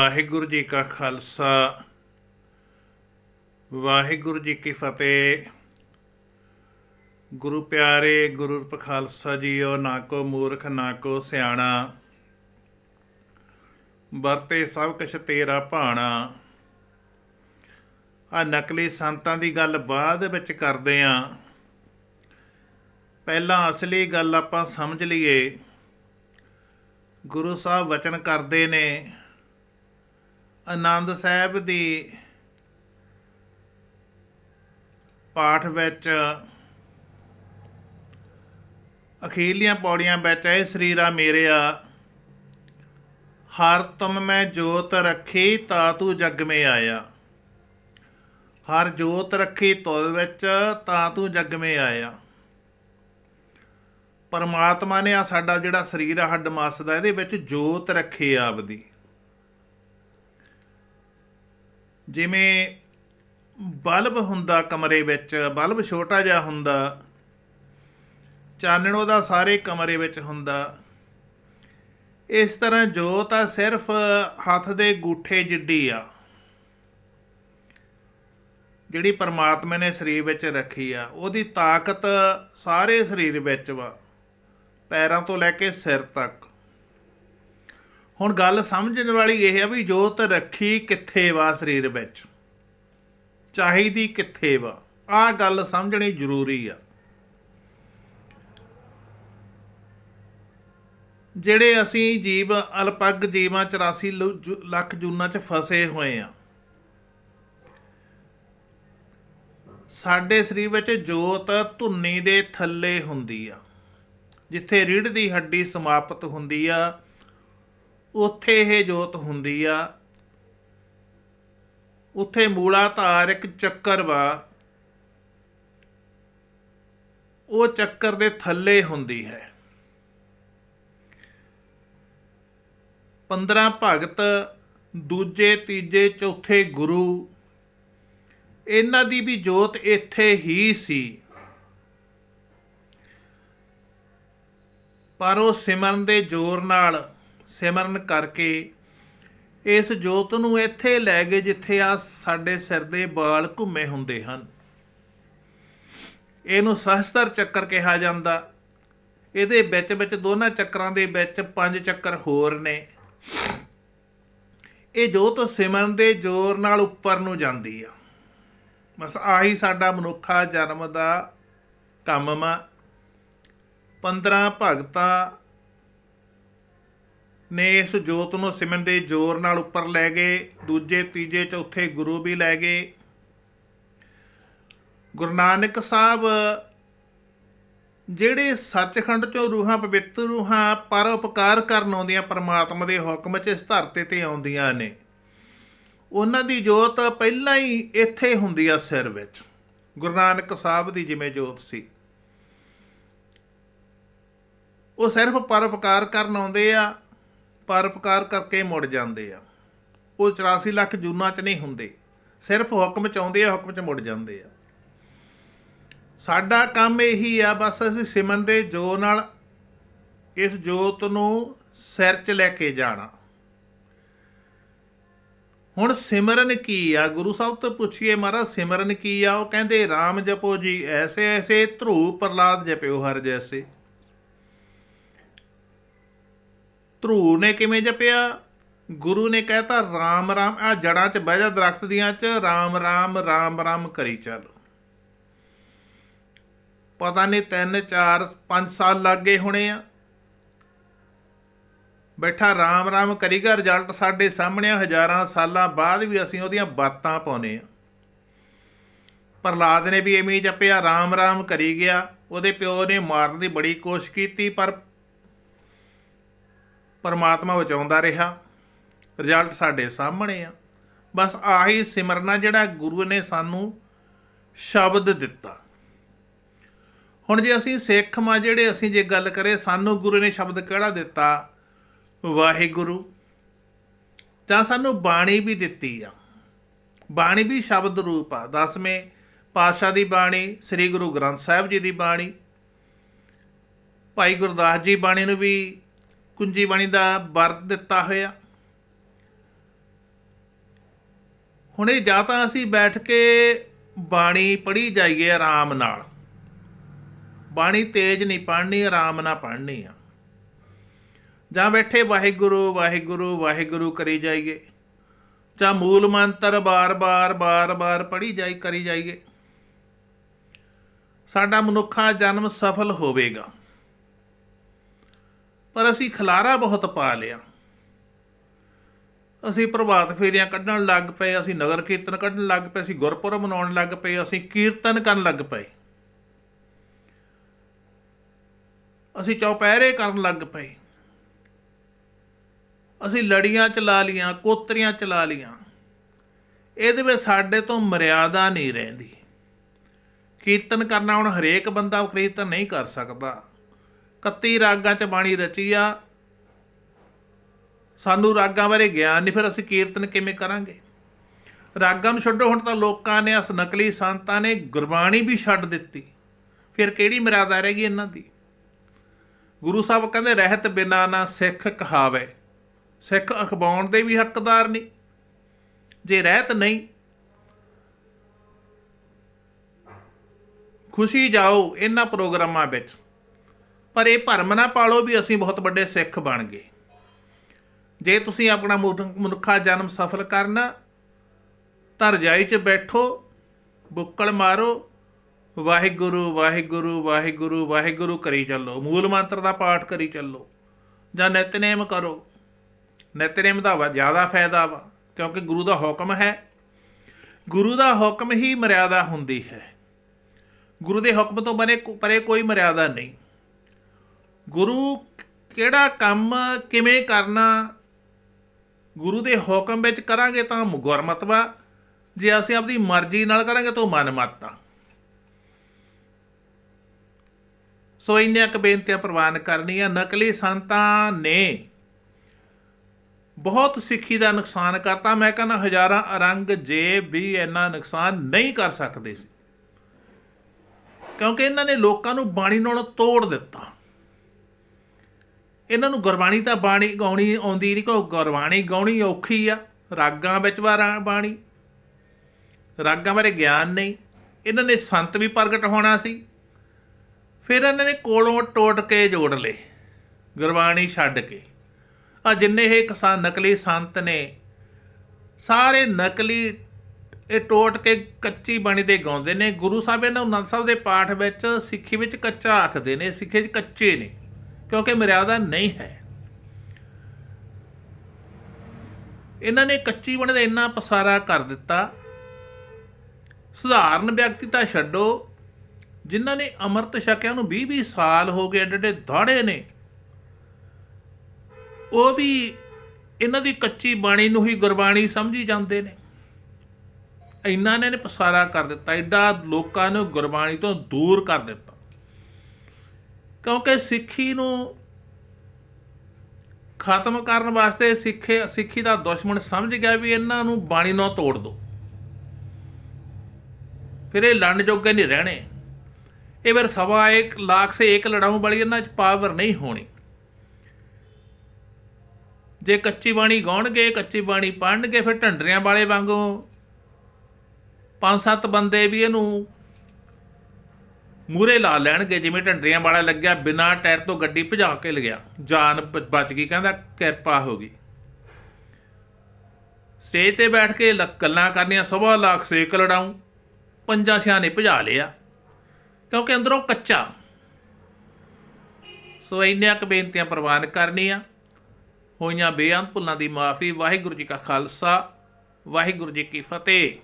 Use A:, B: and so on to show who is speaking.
A: ਵਾਹਿਗੁਰੂ ਜੀ ਕਾ ਖਾਲਸਾ, ਵਾਹਿਗੁਰੂ ਜੀ ਕੀ ਫਤਿਹ। ਗੁਰੂ ਪਿਆਰੇ, ਗੁਰੂ ਖਾਲਸਾ ਜੀਓ, ਨਾ ਕੋ ਮੂਰਖ, ਨਾ ਕੋ ਸਿਆਣਾ। ਵਰਤੇ ਸਭ ਕੁਛ ਤੇਰਾ ਭਾਣਾ। ਆ ਨਕਲੀ ਸੰਤਾਂ ਦੀ ਗੱਲ ਬਾਅਦ ਵਿੱਚ ਕਰਦੇ ਆਂ। ਪਹਿਲਾਂ ਅਸਲੀ ਗੱਲ ਆਪਾਂ ਸਮਝ ਲਈਏ। ਗੁਰੂ ਸਾਹਿਬ ਵਚਨ ਕਰਦੇ ਨੇ ਆਨੰਦ ਸਾਹਿਬ ਦੀ ਪਾਠ ਵਿੱਚ ਅਖੀਰਲੀਆਂ ਪੌੜੀਆਂ ਵਿੱਚ ਇਹ ਸਰੀਰਾ ਮੇਰਿਆ, ਹਰ ਤੁਮ ਮੈਂ ਜੋਤ ਰੱਖੀ ਤਾ ਤੂੰ ਜਗ ਮੇ ਆਇਆ। ਹਰ ਜੋਤ ਰੱਖੀ ਤੁਲ ਵਿੱਚ ਤਾਂ ਤੂੰ ਜਗ ਮੇ ਆਇਆ। ਪਰਮਾਤਮਾ ਨੇ ਆ ਸਾਡਾ ਜਿਹੜਾ ਸਰੀਰ ਆ, ਹੱਡ ਮਾਸ ਦਾ ਇਹਦੇ ਵਿੱਚ ਜੋਤ ਰੱਖੀ ਆਪਦੀ। ਜਿਵੇਂ ਬਲਬ ਹੁੰਦਾ ਕਮਰੇ ਵਿੱਚ, ਬਲਬ ਛੋਟਾ ਜਿਹਾ ਹੁੰਦਾ, ਚਾਨਣ ਉਹਦਾ ਸਾਰੇ ਕਮਰੇ ਵਿੱਚ ਹੁੰਦਾ। ਇਸ ਤਰ੍ਹਾਂ ਜੋਤ ਆ ਸਿਰਫ ਹੱਥ ਦੇ ਗੂਠੇ ਜਿੱਡੀ ਆ, ਜਿਹੜੀ ਪਰਮਾਤਮਾ ਨੇ ਸਰੀਰ ਵਿੱਚ ਰੱਖੀ ਆ, ਉਹਦੀ ਤਾਕਤ ਸਾਰੇ ਸਰੀਰ ਵਿੱਚ ਵਾ, ਪੈਰਾਂ ਤੋਂ ਲੈ ਕੇ ਸਿਰ ਤੱਕ। ਹੁਣ ਗੱਲ ਸਮਝਣ ਵਾਲੀ ਇਹ ਆ ਵੀ ਜੋਤ ਰੱਖੀ ਕਿੱਥੇ ਵਾ ਸਰੀਰ ਵਿੱਚ? ਚਾਹੀਦੀ ਕਿੱਥੇ ਵਾ? ਆ ਗੱਲ ਸਮਝਣੀ ਜ਼ਰੂਰੀ ਆ। ਜਿਹੜੇ ਅਸੀਂ ਜੀਵ, ਅਲਪੱਗ ਜੀਵਾਂ 84 ਲੱਖ ਜੂਨਾਂ 'ਚ ਫਸੇ ਹੋਏ ਆ, ਸਾਡੇ ਸਰੀਰ ਵਿੱਚ ਜੋਤ ਧੁੰਨੀ ਦੇ ਥੱਲੇ ਹੁੰਦੀ ਆ, ਜਿੱਥੇ ਰੀੜ ਦੀ ਹੱਡੀ ਸਮਾਪਤ ਹੁੰਦੀ ਆ ਉੱਥੇ ਇਹ ਜੋਤ ਹੁੰਦੀ ਆ। ਉੱਥੇ ਮੂਲਾ ਧਾਰ ਇੱਕ ਚੱਕਰ ਵਾ। ਉਹ ਚੱਕਰ ਦੇ ਥੱਲੇ ਹੁੰਦੀ ਹੈ। 15 ਭਗਤ, ਦੂਜੇ, ਤੀਜੇ, ਚੌਥੇ ਗੁਰੂ, ਇਹਨਾਂ ਦੀ ਵੀ ਜੋਤ ਇੱਥੇ ਹੀ ਸੀ। ਪਰ ਉਹ ਸਿਮਰਨ ਦੇ ਜ਼ੋਰ ਨਾਲ ਸਿਮਰਨ ਕਰਕੇ ਇਸ ਜੋਤ ਨੂੰ ਇੱਥੇ ਲੈ ਗਏ ਜਿੱਥੇ ਆ ਸਾਡੇ ਸਿਰ ਦੇ ਵਾਲ ਘੁੰਮੇ ਹੁੰਦੇ ਹਨ। ਇਹਨੂੰ ਸਹਸਤਰ ਚੱਕਰ ਕਿਹਾ ਜਾਂਦਾ। ਇਹਦੇ ਵਿੱਚ ਵਿੱਚ ਦੋਨਾਂ ਚੱਕਰਾਂ ਦੇ ਵਿੱਚ ਪੰਜ ਚੱਕਰ ਹੋਰ ਨੇ। ਇਹ ਜੋਤ ਸਿਮਰਨ ਦੇ ਜ਼ੋਰ ਨਾਲ ਉੱਪਰ ਨੂੰ ਜਾਂਦੀ ਆ। ਬਸ ਆਹੀ ਸਾਡਾ ਮਨੁੱਖਾ ਜਨਮ ਦਾ ਕੰਮ ਵਾ। 15 ਭਗਤਾਂ ਨੇ ਇਸ ਜੋਤ ਨੂੰ ਸਿਮਨ ਦੇ ਜ਼ੋਰ ਨਾਲ ਉੱਪਰ ਲੈ ਗਏ, ਦੂਜੇ, ਤੀਜੇ, ਚੌਥੇ ਗੁਰੂ ਵੀ ਲੈ ਗਏ। ਗੁਰੂ ਨਾਨਕ ਸਾਹਿਬ ਜਿਹੜੇ ਸੱਚਖੰਡ ਚੋਂ ਰੂਹਾਂ, ਪਵਿੱਤਰ ਰੂਹਾਂ ਪਰਉਪਕਾਰ ਕਰਨ ਆਉਂਦੀਆਂ, ਪਰਮਾਤਮਾ ਦੇ ਹੁਕਮ 'ਚ ਇਸ ਧਰਤੀ ਤੇ ਆਉਂਦੀਆਂ ਨੇ। ਉਹਨਾਂ ਦੀ ਜੋਤ ਪਹਿਲਾਂ ਹੀ ਇੱਥੇ ਹੁੰਦੀ ਆ ਸਿਰ ਵਿੱਚ। ਗੁਰੂ ਨਾਨਕ ਸਾਹਿਬ ਦੀ ਜਿਵੇਂ ਜੋਤ ਸੀ। ਉਹ ਸਿਰਫ ਪਰਉਪਕਾਰ ਕਰਨ ਆਉਂਦੇ ਆ ਪਰਪਕਾਰ ਕਰਕੇ ਮੁੜ ਜਾਂਦੇ ਆ। ਉਹ 84 ਲੱਖ ਜੂਨਾਂ 'ਚ ਨਹੀਂ ਹੁੰਦੇ। ਸਿਰਫ ਹੁਕਮ 'ਚ ਆਉਂਦੇ ਆ, ਹੁਕਮ 'ਚ ਮੁੜ ਜਾਂਦੇ ਆ। ਸਾਡਾ ਕੰਮ ਇਹੀ ਆ, ਬਸ ਅਸੀਂ ਸਿਮਨ ਦੇ ਜੋ ਨਾਲ ਇਸ ਜੋਤ ਨੂੰ ਸਿਰ 'ਚ ਲੈ ਕੇ ਜਾਣਾ। ਹੁਣ ਸਿਮਰਨ ਕੀ ਆ? ਗੁਰੂ ਸਾਹਿਬ ਤੋਂ ਪੁੱਛੀਏ ਮਹਾਰਾਜ, ਸਿਮਰਨ ਕੀ ਆ? ਉਹ ਕਹਿੰਦੇ RAM ਜਪੋ ਜੀ ਐਸੇ ਐਸੇ ਧਰੂ ਪ੍ਰਲਾਦ ਜਪਿਓ ਹਰ ਜੈਸੇ। ਧਰੂ ਨੇ ਕਿਵੇਂ ਜਪਿਆ? ਗੁਰੂ ਨੇ ਕਹਿਤਾ RAM RAM ਆ ਜੜਾਂ 'ਚ ਬਹਿ ਜਾ ਦਰਖਤ ਦੀਆਂ 'ਚ RAM RAM RAM RAM ਕਰੀ ਚੱਲ। ਪਤਾ ਨਹੀਂ 3 4 5 ਸਾਲ ਲੱਗ ਗਏ ਹੋਣੇ ਆ। ਬੈਠਾ, ਰਾਮ ਰਾਮ ਕਰੀਗਾ ਰਿਜ਼ਲਟ ਸਾਡੇ ਸਾਹਮਣੇ ਹਜ਼ਾਰਾਂ ਸਾਲਾਂ ਬਾਅਦ ਵੀ ਅਸੀਂ ਉਹਦੀਆਂ ਬਾਤਾਂ ਪਾਉਨੇ ਆ। ਪ੍ਰਲਾਦ ਨੇ ਵੀ ਐਵੇਂ ਜਪਿਆ, ਰਾਮ ਰਾਮ ਕਰੀ ਗਿਆ। ਉਹਦੇ ਪਿਓ ਨੇ ਮਾਰਨ ਦੀ ਬੜੀ ਕੋਸ਼ਿਸ਼ ਕੀਤੀ, ਪਰ ਪਰਮਾਤਮਾ ਬਚਾਉਂਦਾ ਰਿਹਾ। ਰਿਜ਼ਲਟ ਸਾਡੇ ਸਾਹਮਣੇ ਆ। ਬਸ ਆਹੀ ਸਿਮਰਨਾ ਜਿਹੜਾ ਗੁਰੂ ਨੇ ਸਾਨੂੰ ਸ਼ਬਦ ਦਿੱਤਾ। ਹੁਣ ਜੇ ਅਸੀਂ ਸਿੱਖ ਮਾ ਜਿਹੜੇ ਅਸੀਂ ਜੇ ਗੱਲ ਕਰੇ ਸਾਨੂੰ ਗੁਰੂ ਨੇ ਸ਼ਬਦ ਕਿਹੜਾ ਦਿੱਤਾ? ਵਾਹਿਗੁਰੂ। ਤਾਂ ਸਾਨੂੰ ਬਾਣੀ ਵੀ ਦਿੱਤੀ ਆ। ਬਾਣੀ ਵੀ ਸ਼ਬਦ ਰੂਪ ਆ। ਦਸਵੇਂ ਪਾਤਸ਼ਾਹ ਦੀ ਬਾਣੀ, ਸ੍ਰੀ ਗੁਰੂ ਗ੍ਰੰਥ ਸਾਹਿਬ ਜੀ ਦੀ ਬਾਣੀ। ਭਾਈ ਗੁਰਦਾਸ ਜੀ ਬਾਣੀ ਨੂੰ ਵੀ ਕੁੰਜੀ ਬਾਣੀ ਦਾ ਵਰਤ ਦਿੱਤਾ ਹੋਇਆ। ਹੁਣ ਇਹ ਜਾਂ ਤਾਂ ਅਸੀਂ ਬੈਠ ਕੇ ਬਾਣੀ ਪੜ੍ਹੀ ਜਾਈਏ ਆਰਾਮ ਨਾਲ। ਬਾਣੀ ਤੇਜ਼ ਨਹੀਂ ਪੜ੍ਹਨੀ, ਆਰਾਮ ਨਾਲ ਪੜ੍ਹਨੀ ਆ। ਜਾਂ ਬੈਠੇ ਵਾਹਿਗੁਰੂ ਵਾਹਿਗੁਰੂ ਵਾਹਿਗੁਰੂ ਕਰੀ ਜਾਈਏ। ਜਾਂ ਮੂਲ ਮੰਤਰ ਬਾਰ-ਬਾਰ ਬਾਰ-ਬਾਰ ਪੜ੍ਹੀ ਜਾਈ, ਕਰੀ ਜਾਈਏ। ਸਾਡਾ ਮਨੁੱਖਾ ਜਨਮ ਸਫਲ ਹੋਵੇਗਾ। ਪਰ ਅਸੀਂ ਖਲਾਰਾ ਬਹੁਤ ਪਾ ਲਿਆ। ਅਸੀਂ ਪ੍ਰਭਾਤ ਫੇਰੀਆਂ ਕੱਢਣ ਲੱਗ ਪਏ, ਅਸੀਂ ਨਗਰ ਕੀਰਤਨ ਕੱਢਣ ਲੱਗ ਪਏ, ਅਸੀਂ ਗੁਰਪੁਰਬ ਮਨਾਉਣ ਲੱਗ ਪਏ, ਅਸੀਂ ਕੀਰਤਨ ਕਰਨ ਲੱਗ ਪਏ। ਅਸੀਂ ਚੌਪਹਿਰੇ ਕਰਨ ਲੱਗ ਪਏ। ਅਸੀਂ ਲੜੀਆਂ ਚਲਾ ਲੀਆਂ, ਕੋਤਰੀਆਂ ਚਲਾ ਲੀਆਂ। ਇਹਦੇ ਵਿੱਚ ਸਾਡੇ ਤੋਂ ਮਰਿਆਦਾ ਨਹੀਂ ਰਹਿੰਦੀ। ਕੀਰਤਨ ਕਰਨਾ ਹੁਣ ਹਰੇਕ ਬੰਦਾ ਕੀਰਤਨ ਨਹੀਂ ਕਰ ਸਕਦਾ। 31 ਰਾਗਾਂ ਚ ਬਾਣੀ ਰਚੀ ਆ। ਸਾਨੂੰ ਰਾਗਾਂ ਬਾਰੇ ਗਿਆਨ ਨਹੀਂ, ਫਿਰ ਅਸੀਂ ਕੀਰਤਨ ਕਿਵੇਂ ਕਰਾਂਗੇ? ਰਾਗਾਂ ਨੂੰ ਛੱਡੋ, ਹੁਣ ਤਾਂ ਲੋਕਾਂ ਨੇ ਅਸ ਨਕਲੀ ਸੰਤਾਂ ਨੇ ਗੁਰਬਾਣੀ ਵੀ ਛੱਡ ਦਿੱਤੀ। ਫਿਰ ਕਿਹੜੀ ਮਰਿਆਦਾ ਰਹਿ ਗਈ ਇਹਨਾਂ ਦੀ? ਗੁਰੂ ਸਾਹਿਬ ਕਹਿੰਦੇ, ਰਹਿਤ ਬਿਨਾ ਨਾ ਸਿੱਖ ਕਹਾਵੇ। ਸਿੱਖ ਅਖਬਾਉਣ ਦੇ ਵੀ ਹੱਕਦਾਰ ਨਹੀਂ। ਜੇ ਰਹਿਤ ਨਹੀਂ, ਖੁਸ਼ੀ ਜਾਓ ਇਹਨਾਂ ਪ੍ਰੋਗਰਾਮਾਂ ਵਿੱਚ। ਪਰ ਇਹ ਭਰਮ ਨਾ ਪਾਲੋ ਵੀ ਅਸੀਂ ਬਹੁਤ ਵੱਡੇ ਸਿੱਖ ਬਣ ਗਏ। ਜੇ ਤੁਸੀਂ ਆਪਣਾ ਮਨੁ- ਮਨੁੱਖਾ ਜਨਮ ਸਫਲ ਕਰਨਾ ਤਾਂ ਰਜਾਈ 'ਚ ਬੈਠੋ, ਬੁੱਕਲ ਮਾਰੋ, ਵਾਹਿਗੁਰੂ ਵਾਹਿਗੁਰੂ ਵਾਹਿਗੁਰੂ ਵਾਹਿਗੁਰੂ ਕਰੀ ਚੱਲੋ, ਮੂਲ ਮੰਤਰ ਦਾ ਪਾਠ ਕਰੀ ਚੱਲੋ, ਜਾਂ ਨਿਤਨੇਮ ਕਰੋ। ਨਿਤਨੇਮ ਦਾ ਜ਼ਿਆਦਾ ਫਾਇਦਾ ਵਾ, ਕਿਉਂਕਿ ਗੁਰੂ ਦਾ ਹੁਕਮ ਹੈ। ਗੁਰੂ ਦਾ ਹੁਕਮ ਹੀ ਮਰਿਆਦਾ ਹੁੰਦੀ ਹੈ। ਗੁਰੂ ਦੇ ਹੁਕਮ ਤੋਂ ਬਨੇ ਪਰੇ ਕੋਈ ਮਰਿਆਦਾ ਨਹੀਂ। ਗੁਰੂ ਕਿਹੜਾ ਕੰਮ, ਕਿਵੇਂ ਕਰਨਾ, ਗੁਰੂ ਦੇ ਹੁਕਮ ਵਿੱਚ ਕਰਾਂਗੇ ਤਾਂ ਗੁਰਮਤਵਾ ਜੇ ਅਸੀਂ ਆਪਣੀ ਮਰਜ਼ੀ ਨਾਲ ਕਰਾਂਗੇ ਤਾਂ ਉਹ ਮਨਮਤ ਆ। ਸੋ ਇੰਨੀਆਂ ਕੁ ਬੇਨਤੀਆਂ ਪ੍ਰਵਾਨ ਕਰਨੀਆਂ। ਨਕਲੀ ਸੰਤਾਂ ਨੇ ਬਹੁਤ ਸਿੱਖੀ ਦਾ ਨੁਕਸਾਨ ਕਰਤਾ। ਮੈਂ ਕਹਿੰਦਾ ਹਜ਼ਾਰਾਂ ਅਰੰਗ ਜੇਬ ਵੀ ਇੰਨਾ ਨੁਕਸਾਨ ਨਹੀਂ ਕਰ ਸਕਦੇ ਸੀ। ਕਿਉਂਕਿ ਇਹਨਾਂ ਨੇ ਲੋਕਾਂ ਨੂੰ ਬਾਣੀ ਨਾਲ ਤੋੜ ਦਿੱਤਾ। ਇਹਨਾਂ ਨੂੰ ਗੁਰਬਾਣੀ ਤਾਂ ਬਾਣੀ ਗਾਉਣੀ ਆਉਂਦੀ ਨਹੀਂ ਕੋ ਗੁਰਬਾਣੀ ਗਾਉਣੀ ਔਖੀ ਆ। ਰਾਗਾਂ ਵਿੱਚ ਵਾਰਾ ਬਾਣੀ। ਰਾਗਾਂ ਬਾਰੇ ਗਿਆਨ ਨਹੀਂ। ਇਹਨਾਂ ਨੇ ਸੰਤ ਵੀ ਪ੍ਰਗਟ ਹੋਣਾ ਸੀ। ਫਿਰ ਇਹਨਾਂ ਨੇ ਕੋਲੋਂ ਟੋਟ ਕੇ ਜੋੜ ਲਏ। ਗੁਰਬਾਣੀ ਛੱਡ ਕੇ। ਆ ਜਿੰਨੇ ਇਹ ਕਿਸਾਨ ਨਕਲੀ ਸੰਤ ਨੇ, ਸਾਰੇ ਨਕਲੀ ਇਹ ਟੋਟ ਕੇ ਕੱਚੀ ਬਾਣੀ ਦੇ ਗਾਉਂਦੇ ਨੇ। ਗੁਰੂ ਸਾਹਿਬ ਇਹਨਾਂ ਨੂੰ ਆਨੰਦ ਸਾਹਿਬ ਦੇ ਪਾਠ ਵਿੱਚ ਸਿੱਖੀ ਵਿੱਚ ਕੱਚਾ ਆਖਦੇ ਨੇ, ਸਿੱਖੇ 'ਚ ਕੱਚੇ ਨੇ। ਕਿਉਂਕਿ ਮਰਿਆਦਾ ਨਹੀਂ ਹੈ। ਇਹਨਾਂ ਨੇ ਕੱਚੀ ਬਾਣੀ ਦਾ ਇੰਨਾ ਪਸਾਰਾ ਕਰ ਦਿੱਤਾ। ਸਧਾਰਨ ਵਿਅਕਤੀ ਤਾਂ ਛੱਡੋ, ਜਿਨ੍ਹਾਂ ਨੇ ਅੰਮ੍ਰਿਤ ਛਕਿਆ ਨੂੰ 20 20 ਸਾਲ ਹੋ ਗਏ ਐਡੇ ਦਾੜੇ ਨੇ। ਉਹ ਵੀ ਇਹਨਾਂ ਦੀ ਕੱਚੀ ਬਾਣੀ ਨੂੰ ਹੀ ਗੁਰਬਾਣੀ ਸਮਝੀ ਜਾਂਦੇ ਨੇ। ਇੰਨਾ ਨੇ ਪਸਾਰਾ ਕਰ ਦਿੱਤਾ। ਐਡਾ ਲੋਕਾਂ ਨੂੰ ਗੁਰਬਾਣੀ ਤੋਂ ਦੂਰ ਕਰ ਦਿੱਤਾ। ਕਿਉਂਕਿ ਸਿੱਖੀ ਨੂੰ ਖਤਮ ਕਰਨ ਵਾਸਤੇ ਸਿੱਖੇ, ਸਿੱਖੀ ਦਾ ਦੁਸ਼ਮਣ ਸਮਝ ਗਿਆ ਵੀ ਇਹਨਾਂ ਨੂੰ ਬਾਣੀ ਨਾਲ ਤੋੜ ਦੋ। ਫਿਰ ਇਹ ਲੜਨ ਜੋਗੇ ਨਹੀਂ ਰਹਿਣੇ। ਇਹ ਫਿਰ ਸਵਾ ਇੱਕ ਲੱਖ ਸੇ ਇੱਕ ਲੜਾਉ ਵਾਲੀ ਇਹਨਾਂ 'ਚ ਪਾਵਰ ਨਹੀਂ ਹੋਣੀ। ਜੇ ਕੱਚੀ ਬਾਣੀ ਗਾਉਣਗੇ, ਕੱਚੀ ਬਾਣੀ ਪੜਨਗੇ ਫਿਰ ਢੰਡਰਿਆਂ ਵਾਲੇ ਵਾਂਗੂ ਪੰਜ ਸੱਤ ਬੰਦੇ ਵੀ ਇਹਨੂੰ ਮੂਰੇ ਲਾ ਲੈਣਗੇ, ਜਿਵੇਂ ਢੰਡਰੀਆਂ ਵਾਲਾ ਲੱਗਿਆ, ਬਿਨਾਂ ਟਾਇਰ ਤੋਂ ਗੱਡੀ ਭਜਾ ਕੇ ਲਗਿਆ ਜਾਨ ਬ- ਬਚ ਗਈ, ਕਹਿੰਦਾ ਕਿਰਪਾ ਹੋ ਗਈ। ਸਟੇਜ ਤੇ ਬੈਠ ਕੇ ਗੱਲਾਂ ਕਰਨੀਆਂ, ਸਵਾ ਲੱਖ ਸੇਕ ਲੜਾਉਂ, ਪੰਜਾਂ ਛਿਆਂ ਨੇ ਭਜਾ ਲਿਆ, ਕਿਉਂਕਿ ਅੰਦਰੋਂ ਕੱਚਾ। ਸੋ ਇੰਨੀਆਂ ਕੁ ਬੇਨਤੀਆਂ ਪ੍ਰਵਾਨ ਕਰਨੀਆਂ। ਹੋਈਆਂ ਬੇਅੰਤ ਭੁੱਲਾਂ ਦੀ ਮਾਫੀ, ਵਾਹਿਗੁਰੂ ਜੀ ਕਾ ਖਾਲਸਾ, ਵਾਹਿਗੁਰੂ ਜੀ ਕੀ ਫਤਿਹ।